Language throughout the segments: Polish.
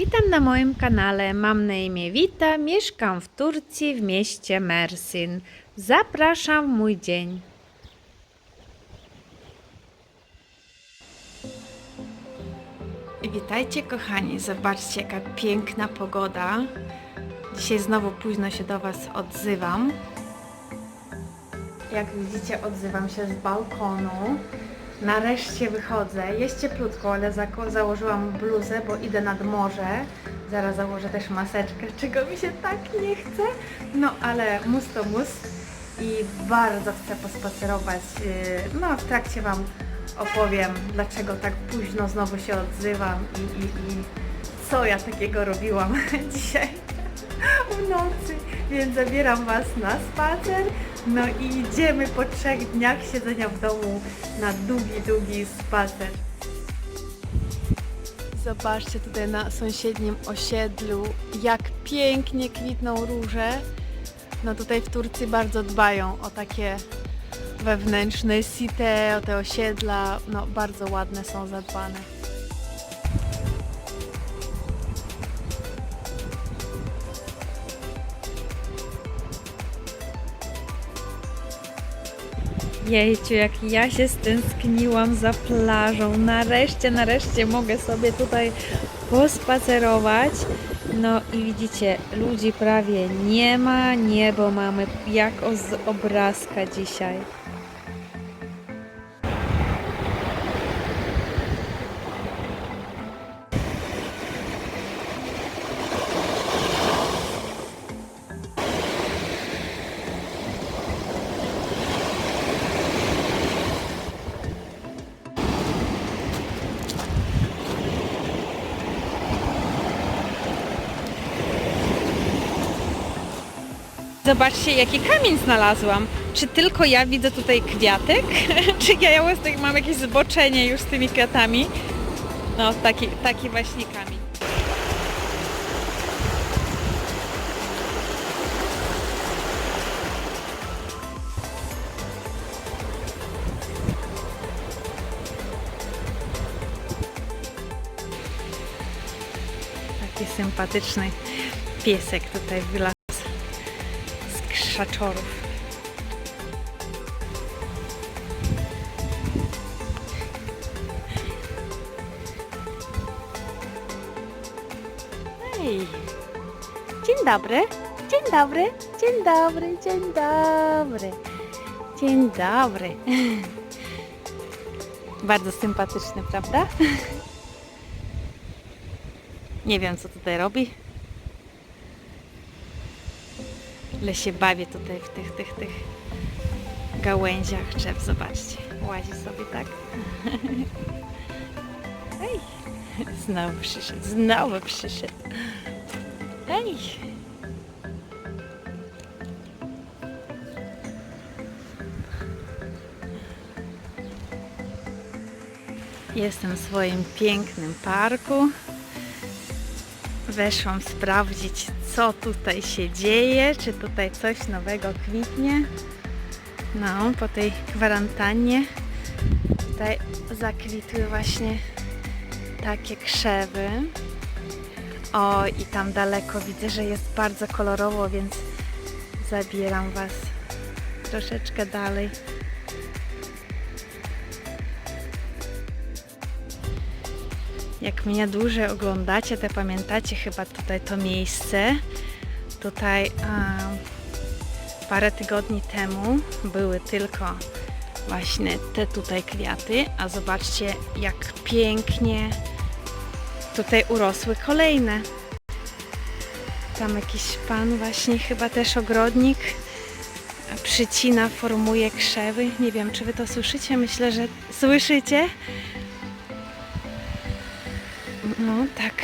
Witam na moim kanale. Mam na imię Wita, mieszkam w Turcji w mieście Mersin. Zapraszam w mój dzień. Witajcie kochani, zobaczcie jaka piękna pogoda. Dzisiaj znowu późno się do Was odzywam. Jak widzicie, odzywam się z balkonu. Nareszcie wychodzę. Jest cieplutko, ale założyłam bluzę, bo idę nad morze. Zaraz założę też maseczkę, czego mi się tak nie chce. No ale mus to mus. I bardzo chcę pospacerować. Yy, No w trakcie Wam opowiem, dlaczego tak późno znowu się odzywam i, i, i co ja takiego robiłam dzisiaj w nocy. Więc zabieram Was na spacer. No i idziemy po trzech dniach siedzenia w domu na długi, długi spacer. Zobaczcie tutaj na sąsiednim osiedlu, jak pięknie kwitną róże. No tutaj w Turcji bardzo dbają o takie wewnętrzne site, o te osiedla. No bardzo ładne są zadbane. Jejciu, jak ja się stęskniłam za plażą. Nareszcie, nareszcie mogę sobie tutaj pospacerować. No i widzicie, ludzi prawie nie ma, niebo mamy jak z obrazka dzisiaj. Zobaczcie, jaki kamień znalazłam. Czy tylko ja widzę tutaj kwiatek? Czy ja mam jakieś zboczenie już z tymi kwiatami? No, taki, taki właśnie kamień. Taki sympatyczny piesek tutaj wylazł z Hej! Dzień dobry, dzień dobry, dzień dobry, dzień dobry, dzień dobry. Bardzo sympatyczny, prawda? Nie wiem, co tutaj robi. Ale się bawię tutaj w tych, tych, tych gałęziach drzew. Zobaczcie, łazi sobie tak. Ej, znowu przyszedł, znowu przyszedł. Ej. Jestem w swoim pięknym parku. Weszłam sprawdzić, co tutaj się dzieje, czy tutaj coś nowego kwitnie. No, po tej kwarantannie tutaj zakwitły właśnie takie krzewy. O, i tam daleko widzę, że jest bardzo kolorowo, więc zabieram Was troszeczkę dalej. Jak mnie dłużej oglądacie, to pamiętacie chyba tutaj to miejsce. Tutaj a, parę tygodni temu były tylko właśnie te tutaj kwiaty, a zobaczcie jak pięknie tutaj urosły kolejne. Tam jakiś pan właśnie, chyba też ogrodnik, przycina, formuje krzewy. Nie wiem, czy wy to słyszycie? Myślę, że słyszycie. No tak,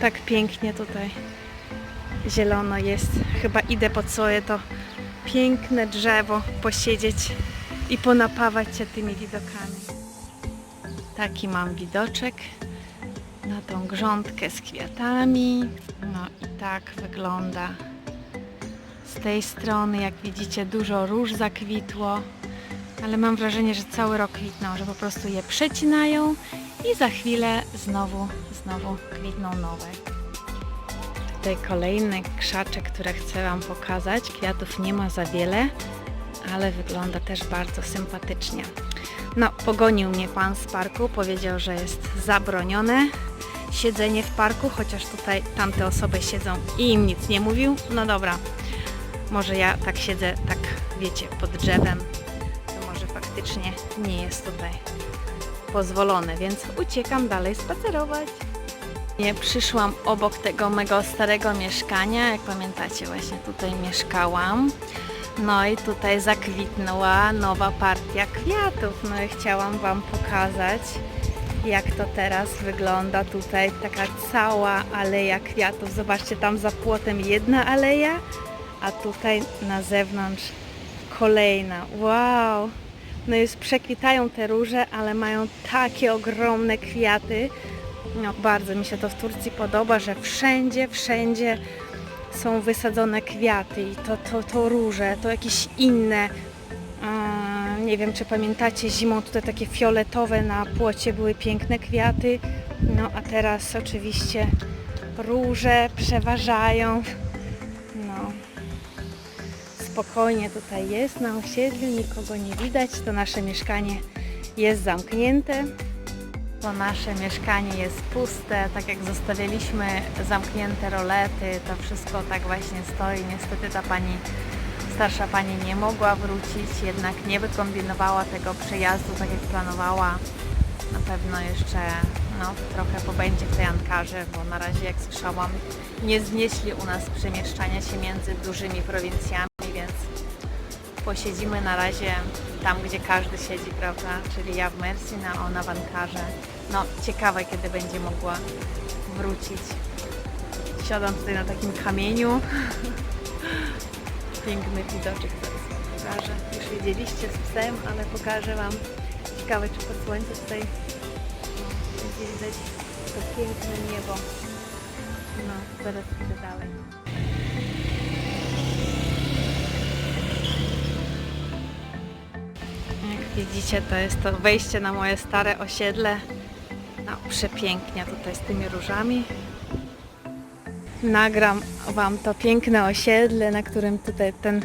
tak pięknie tutaj zielono jest. Chyba idę pod swoje to piękne drzewo posiedzieć i ponapawać się tymi widokami. Taki mam widoczek na tą grządkę z kwiatami. No i tak wygląda. Z tej strony, jak widzicie, dużo róż zakwitło, ale mam wrażenie, że cały rok kwitną, że po prostu je przecinają i za chwilę znowu, znowu kwitną nowe. Tutaj kolejny krzaczek, który chcę Wam pokazać. Kwiatów nie ma za wiele, ale wygląda też bardzo sympatycznie. No, pogonił mnie pan z parku, powiedział, że jest zabronione siedzenie w parku, chociaż tutaj tamte osoby siedzą i im nic nie mówił. No dobra, może ja tak siedzę, tak wiecie, pod drzewem, to może faktycznie nie jest tutaj pozwolone, więc uciekam dalej spacerować. Nie przyszłam obok tego mego starego mieszkania, jak pamiętacie, właśnie tutaj mieszkałam. No i tutaj zakwitnęła nowa partia kwiatów. No i chciałam Wam pokazać, jak to teraz wygląda tutaj. Taka cała aleja kwiatów. Zobaczcie, tam za płotem jedna aleja, a tutaj na zewnątrz kolejna. Wow! No już przekwitają te róże, ale mają takie ogromne kwiaty. No bardzo mi się to w Turcji podoba, że wszędzie, wszędzie są wysadzone kwiaty i to, to, to róże, to jakieś inne. Nie wiem, czy pamiętacie, zimą tutaj takie fioletowe na płocie były piękne kwiaty. No a teraz oczywiście róże przeważają. Spokojnie tutaj jest na osiedlu, nikogo nie widać. To nasze mieszkanie jest zamknięte. To nasze mieszkanie jest puste, tak jak zostawiliśmy zamknięte rolety, to wszystko tak właśnie stoi. Niestety ta pani, starsza pani nie mogła wrócić, jednak nie wykombinowała tego przejazdu tak jak planowała. Na pewno jeszcze no, trochę pobędzie w tej Ankarze, bo na razie jak słyszałam nie znieśli u nas przemieszczania się między dużymi prowincjami, posiedzimy na razie tam, gdzie każdy siedzi, prawda? Czyli ja w Mersin, a ona w Ankarze. No, ciekawe, kiedy będzie mogła wrócić. Siadam tutaj na takim kamieniu. Piękny widoczek teraz pokażę. Już widzieliście z psem, ale pokażę Wam. Ciekawe, czy pod słońce tutaj no, będzie widać to piękne niebo. No, zaraz idę dalej. Widzicie, to jest to wejście na moje stare osiedle. No, przepięknie tutaj z tymi różami. Nagram Wam to piękne osiedle, na którym tutaj ten,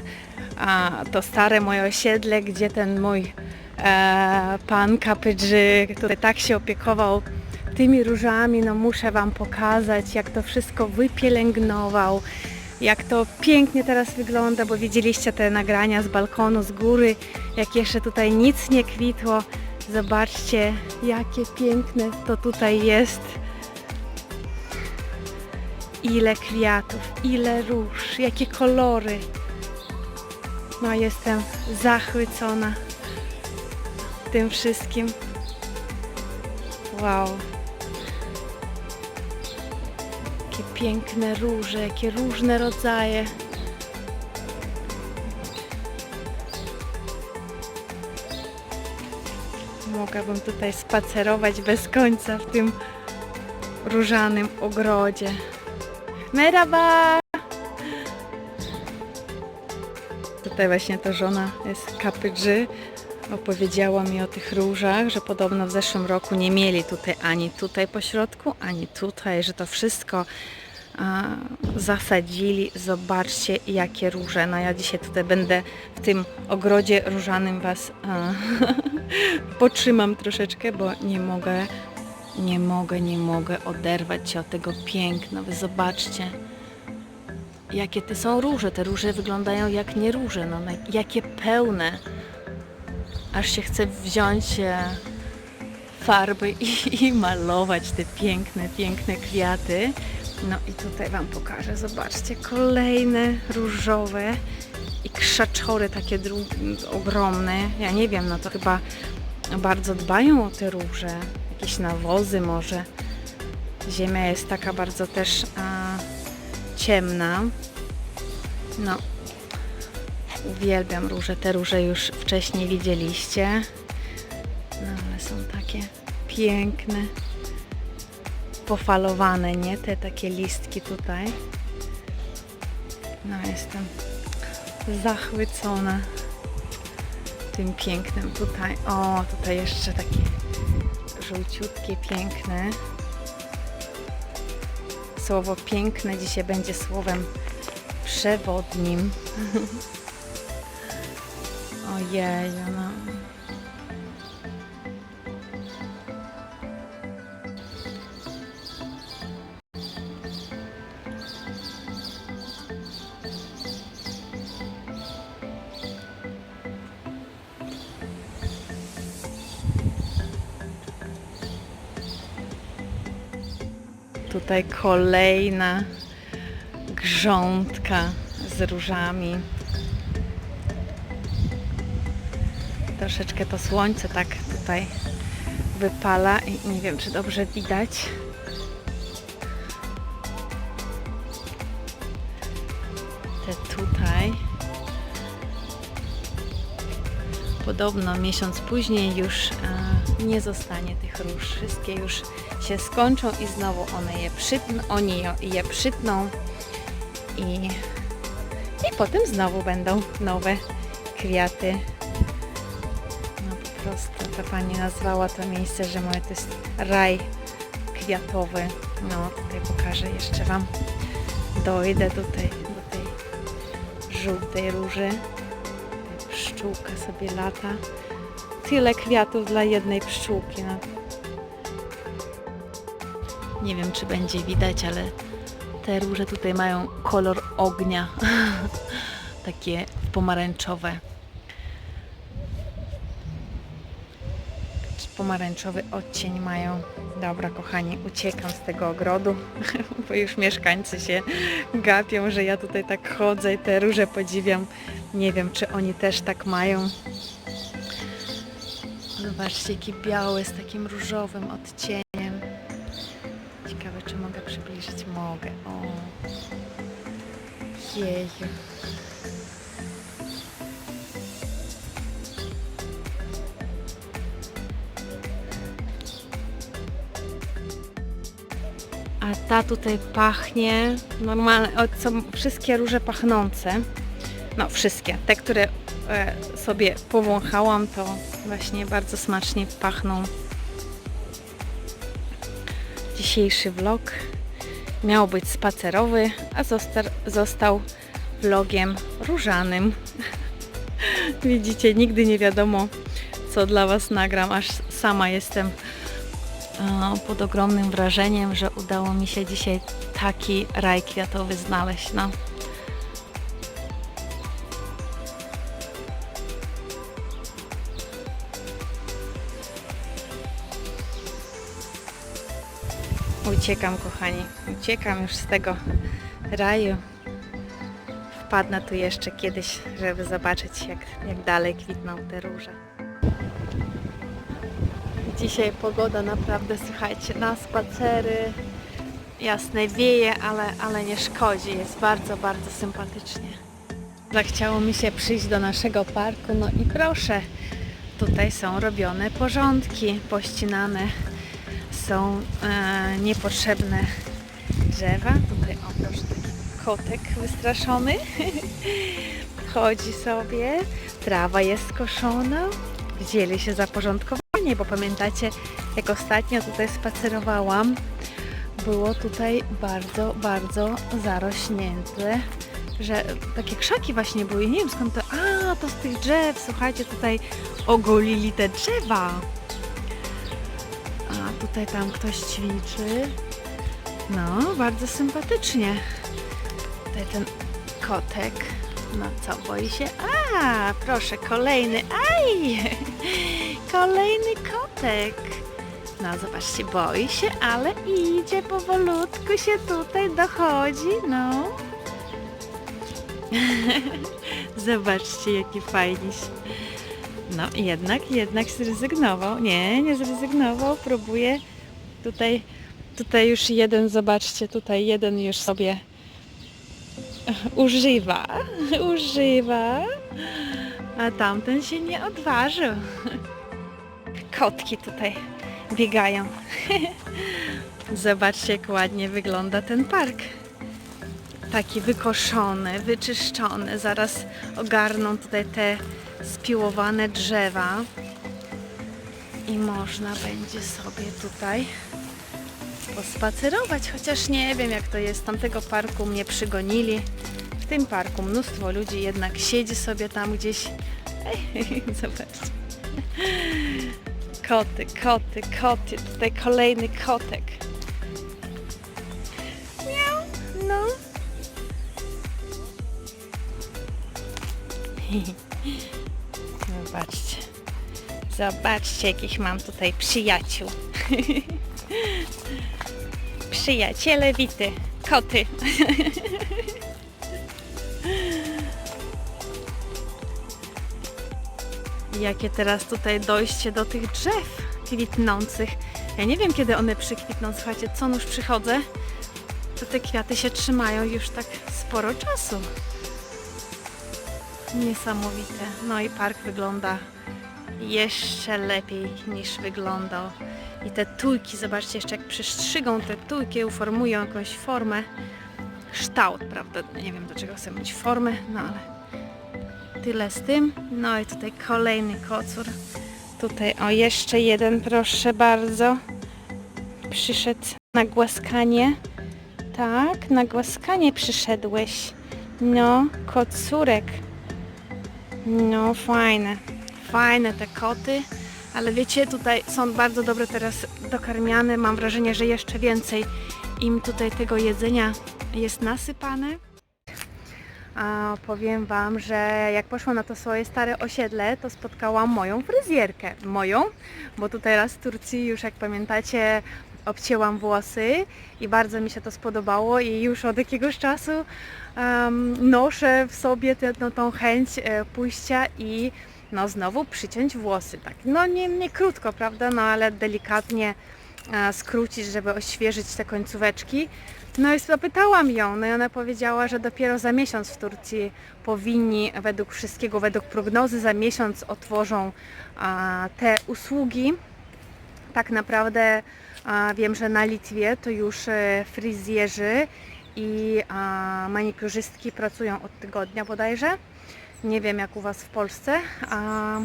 a, to stare moje osiedle, gdzie ten mój e, pan Kapydży, który tak się opiekował tymi różami, no muszę Wam pokazać, jak to wszystko wypielęgnował, jak to pięknie teraz wygląda, bo widzieliście te nagrania z balkonu, z góry, jak jeszcze tutaj nic nie kwitło. Zobaczcie, jakie piękne to tutaj jest. Ile kwiatów, ile róż, jakie kolory. No jestem zachwycona tym wszystkim. Wow. Jakie piękne róże, jakie różne rodzaje. Mogłabym tutaj spacerować bez końca w tym różanym ogrodzie. Merhaba! Tutaj właśnie ta żona jest kapydży. Opowiedziała mi o tych różach, że podobno w zeszłym roku nie mieli tutaj ani tutaj po środku, ani tutaj, że to wszystko a, zasadzili. Zobaczcie jakie róże. No ja dzisiaj tutaj będę w tym ogrodzie różanym Was a, potrzymam troszeczkę, bo nie mogę, nie mogę, nie mogę oderwać się od tego piękna. Wy zobaczcie, jakie te są róże. Te róże wyglądają jak nie róże, no, jakie pełne. Aż się chce wziąć e, farby i, i malować te piękne, piękne kwiaty. No i tutaj Wam pokażę, zobaczcie, kolejne różowe i krzaczory takie ogromne. Ja nie wiem, no to chyba bardzo dbają o te róże, jakieś nawozy może. Ziemia jest taka bardzo też a, ciemna. No, uwielbiam róże. Te róże już wcześniej widzieliście. No, ale są takie piękne, pofalowane, nie? Te takie listki tutaj. No, jestem zachwycona tym pięknym tutaj. O, tutaj jeszcze takie żółciutkie, piękne. słowo piękne dzisiaj będzie słowem przewodnim. Ojej, no. Tutaj kolejna grządka z różami. Troszeczkę to słońce tak tutaj wypala i nie wiem, czy dobrze widać. Te tutaj. Podobno miesiąc później już e, nie zostanie tych róż. Wszystkie już się skończą i znowu one je przytną, oni je przytną i, i potem znowu będą nowe kwiaty. Ta pani nazwała to miejsce, że moje to jest raj kwiatowy. No tutaj pokażę jeszcze Wam. Dojdę tutaj do tej żółtej róży. Pszczółka sobie lata. Tyle kwiatów dla jednej pszczółki. No. Nie wiem, czy będzie widać, ale te róże tutaj mają kolor ognia. Takie pomarańczowe. Pomarańczowy odcień mają. Dobra, kochani, uciekam z tego ogrodu, bo już mieszkańcy się gapią, że ja tutaj tak chodzę i te róże podziwiam. Nie wiem, czy oni też tak mają. Zobaczcie, jaki biały z takim różowym odcieniem. Ciekawe, czy mogę przybliżyć. Mogę. O. Jeju. Ta tutaj pachnie normalnie, są wszystkie róże pachnące. No wszystkie. Te, które e, sobie powąchałam, to właśnie bardzo smacznie pachną. Dzisiejszy vlog miał być spacerowy, a zosta- został vlogiem różanym. Widzicie, nigdy nie wiadomo, co dla Was nagram, aż sama jestem pod ogromnym wrażeniem, że udało mi się dzisiaj taki raj kwiatowy znaleźć. No. Uciekam, kochani. Uciekam już z tego raju. Wpadnę tu jeszcze kiedyś, żeby zobaczyć, jak, jak dalej kwitną te róże. Dzisiaj pogoda naprawdę, słuchajcie, na spacery. Jasne wieje, ale, ale nie szkodzi. Jest bardzo, bardzo sympatycznie. Zachciało mi się przyjść do naszego parku, no i proszę, tutaj są robione porządki, pościnane są e, niepotrzebne drzewa. Tutaj o proszę taki kotek wystraszony. Chodzi sobie, trawa jest skoszona. Wzięli się za porządkowanie, bo pamiętacie, jak ostatnio tutaj spacerowałam, było tutaj bardzo, bardzo zarośnięte, że takie krzaki właśnie były. Nie wiem skąd to. A, to z tych drzew. Słuchajcie, tutaj ogolili te drzewa. A tutaj tam ktoś ćwiczy. No, bardzo sympatycznie. Tutaj ten kotek. No co, boi się? A, proszę, kolejny. Aj! Kolejny kotek. No, zobaczcie, boi się, ale idzie powolutku się tutaj dochodzi, no. Zobaczcie, jaki fajniś. No, jednak, jednak zrezygnował. Nie, nie zrezygnował. Próbuje tutaj, tutaj już jeden, zobaczcie, tutaj jeden już sobie używa, używa, a tamten się nie odważył. Kotki tutaj biegają. Zobaczcie, jak ładnie wygląda ten park. Taki wykoszony, wyczyszczony. Zaraz ogarną tutaj te spiłowane drzewa. I można będzie sobie tutaj pospacerować, chociaż nie wiem jak to jest. Tamtego parku mnie przygonili. W tym parku mnóstwo ludzi jednak siedzi sobie tam gdzieś. Ej, zobaczcie. Koty, koty, koty. Tutaj kolejny kotek. Miau, no. Zobaczcie. Zobaczcie, jakich mam tutaj przyjaciół. Przyjaciele wity, koty. Jakie teraz tutaj dojście do tych drzew kwitnących. Ja nie wiem, kiedy one przykwitną. Słuchajcie, co nóż przychodzę, to te kwiaty się trzymają już tak sporo czasu. Niesamowite. No i park wygląda jeszcze lepiej niż wyglądał. I te tujki, zobaczcie jeszcze jak przystrzygą te tujki, uformują jakąś formę, kształt, prawda? Nie wiem do czego chcę mieć formę, no ale tyle z tym. No i tutaj kolejny kocur. Tutaj o jeszcze jeden, proszę bardzo. Przyszedł na głaskanie. Tak, na głaskanie przyszedłeś. No, kocurek. No, fajne. Fajne te koty. Ale wiecie, tutaj są bardzo dobre teraz dokarmiane. Mam wrażenie, że jeszcze więcej im tutaj tego jedzenia jest nasypane. A powiem Wam, że jak poszłam na to swoje stare osiedle, to spotkałam moją fryzjerkę. Moją, bo tutaj raz w Turcji już jak pamiętacie obcięłam włosy i bardzo mi się to spodobało i już od jakiegoś czasu em, noszę w sobie tę no, tą chęć e, pójścia i no znowu przyciąć włosy. Tak, no nie, nie krótko, prawda, no ale delikatnie e, skrócić, żeby oświeżyć te końcóweczki. No i zapytałam ją, no i ona powiedziała, że dopiero za miesiąc w Turcji powinni według wszystkiego, według prognozy za miesiąc otworzą a, te usługi. Tak naprawdę a, wiem, że na Litwie to już e, fryzjerzy i a, manikurzystki pracują od tygodnia bodajże. Nie wiem jak u Was w Polsce, a,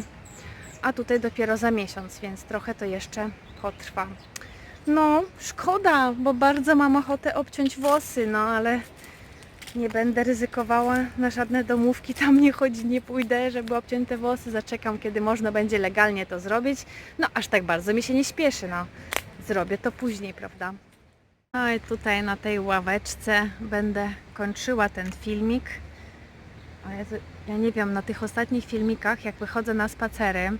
a tutaj dopiero za miesiąc, więc trochę to jeszcze potrwa. No, szkoda, bo bardzo mam ochotę obciąć włosy, no ale nie będę ryzykowała na żadne domówki, tam nie chodzi, nie pójdę, żeby obciąć te włosy, zaczekam, kiedy można będzie legalnie to zrobić. No, aż tak bardzo mi się nie śpieszy, no. Zrobię to później, prawda? No i tutaj na tej ławeczce będę kończyła ten filmik. Ja nie wiem, na tych ostatnich filmikach, jak wychodzę na spacery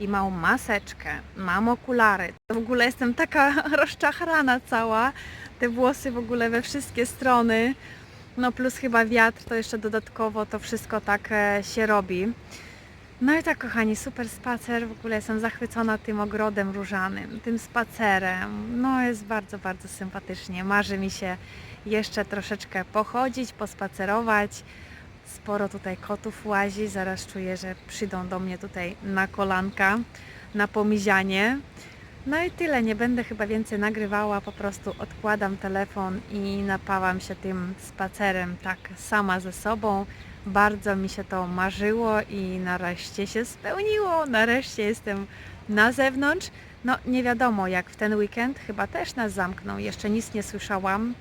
i mam maseczkę, mam okulary, w ogóle jestem taka rozczachrana cała, te włosy w ogóle we wszystkie strony, no plus chyba wiatr, to jeszcze dodatkowo to wszystko tak e, się robi. No i tak kochani, super spacer, w ogóle jestem zachwycona tym ogrodem różanym, tym spacerem, no jest bardzo, bardzo sympatycznie, marzy mi się jeszcze troszeczkę pochodzić, pospacerować, Sporo tutaj kotów łazi, zaraz czuję, że przyjdą do mnie tutaj na kolanka, na pomizianie. No i tyle, nie będę chyba więcej nagrywała, po prostu odkładam telefon i napawam się tym spacerem tak sama ze sobą. Bardzo mi się to marzyło i nareszcie się spełniło. Nareszcie jestem na zewnątrz. No nie wiadomo jak w ten weekend, chyba też nas zamkną, jeszcze nic nie słyszałam.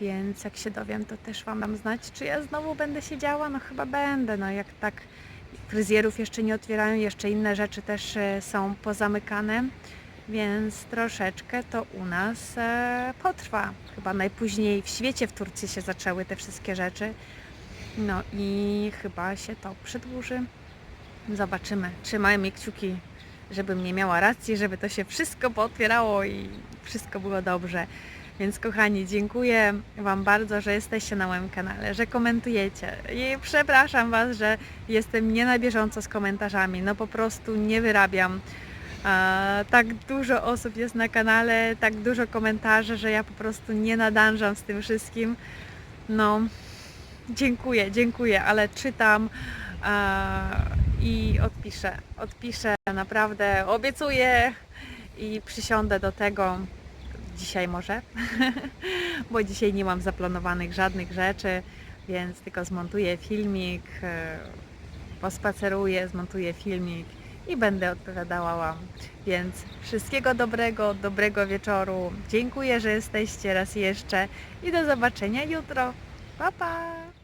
Więc jak się dowiem, to też Wam dam znać, czy ja znowu będę siedziała. No chyba będę, no jak tak fryzjerów jeszcze nie otwierają, jeszcze inne rzeczy też e, są pozamykane, więc troszeczkę to u nas e, potrwa. Chyba najpóźniej w świecie w Turcji się zaczęły te wszystkie rzeczy. No i chyba się to przedłuży. Zobaczymy. Trzymajmy kciuki, żebym nie miała racji, żeby to się wszystko pootwierało i wszystko było dobrze. Więc kochani, dziękuję Wam bardzo, że jesteście na moim kanale, że komentujecie. I przepraszam Was, że jestem nie na bieżąco z komentarzami. No po prostu nie wyrabiam. Tak dużo osób jest na kanale, tak dużo komentarzy, że ja po prostu nie nadążam z tym wszystkim. No, dziękuję, dziękuję, ale czytam i odpiszę. Odpiszę naprawdę, obiecuję i przysiądę do tego dzisiaj może, bo dzisiaj nie mam zaplanowanych żadnych rzeczy, więc tylko zmontuję filmik, e, pospaceruję, zmontuję filmik i będę odpowiadała Wam. Więc wszystkiego dobrego, dobrego wieczoru. Dziękuję, że jesteście raz jeszcze i do zobaczenia jutro. Pa, pa!